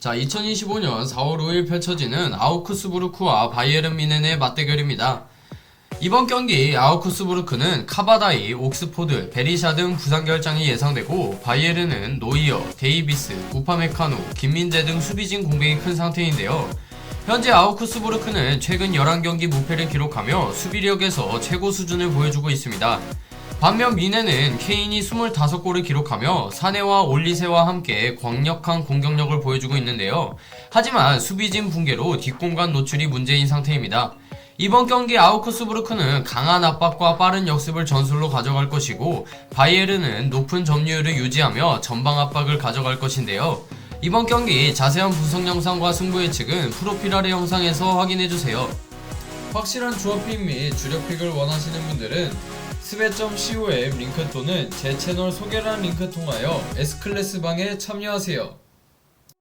자, 2025년 4월 5일 펼쳐지는 아우크스부르크와 바이에른 미넨의 맞대결입니다. 이번 경기 아우크스부르크는 카바다이, 옥스포드, 베리샤 등 부상 결장이 예상되고 바이에른은 노이어, 데이비스, 우파메카노, 김민재 등 수비진 공백이 큰 상태인데요. 현재 아우크스부르크는 최근 11경기 무패를 기록하며 수비력에서 최고 수준을 보여주고 있습니다. 반면 미네는 케인이 25골을 기록하며 사네와 올리세와 함께 강력한 공격력을 보여주고 있는데요. 하지만 수비진 붕괴로 뒷공간 노출이 문제인 상태입니다. 이번 경기 아우크스부르크는 강한 압박과 빠른 역습을 전술로 가져갈 것이고 바이에른은 높은 점유율을 유지하며 전방 압박을 가져갈 것인데요. 이번 경기 자세한 분석 영상과 승부 예측은 프로필 아래 영상에서 확인해주세요. 확실한 조합픽 및 주력픽을 원하시는 분들은 스베.com 링크 또는 제 채널 소개란 링크 통하여 S클래스 방에 참여하세요.